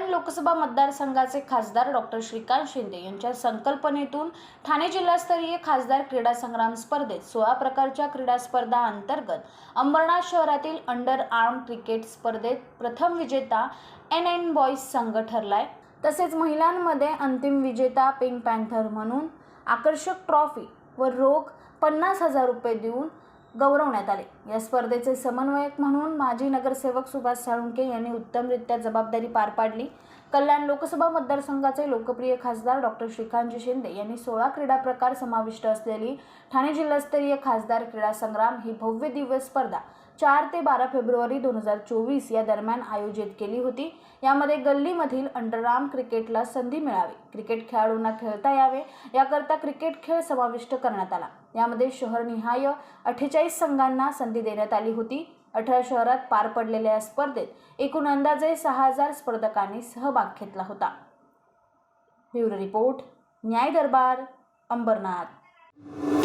लोकसभा मतदारसंघाचे खासदार डॉक्टर श्रीकांत शिंदे यांच्या संकल्पनेतून ठाणे जिल्हास्तरीय खासदार क्रीडा संग्राम स्पर्धेत सोळा प्रकारच्या क्रीडा स्पर्धा अंतर्गत अंबरनाथ शहरातील अंडर आर्म क्रिकेट स्पर्धेत प्रथम विजेता एन एन बॉईज संघ ठरलाय. तसेच महिलांमध्ये अंतिम विजेता पिंक पॅन्थर म्हणून आकर्षक ट्रॉफी व रोख पन्नास हजार रुपये देऊन गौरवण्यात आले. या स्पर्धेचे समन्वयक म्हणून माजी नगरसेवक सुभाष साळुंके यांनी उत्तमरित्या जबाबदारी पार पाडली. कल्याण लोकसभा मतदारसंघाचे लोकप्रिय खासदार डॉक्टर श्रीकांतजी शिंदे यांनी सोळा क्रीडा प्रकार समाविष्ट असलेली ठाणे जिल्हास्तरीय खासदार क्रीडा संग्राम ही भव्य दिव्य स्पर्धा चार ते बारा फेब्रुवारी दोन हजार चोवीस या दरम्यान आयोजित केली होती. यामध्ये गल्लीमधील अंडरआर्म क्रिकेटला संधी मिळावी. क्रिकेट खेळाडूंना खेळता यावे. याकरता क्रिकेट खेळ समाविष्ट करण्यात आला. यामध्ये शहरनिहाय अठ्ठेचाळीस संघांना संधी देण्यात आली होती. अठरा शहरात पार पडलेल्या या स्पर्धेत एकूण अंदाजे सहा हजार स्पर्धकांनी सहभाग घेतला होता. ब्युरो रिपोर्ट न्याय दरबार अंबरनाथ.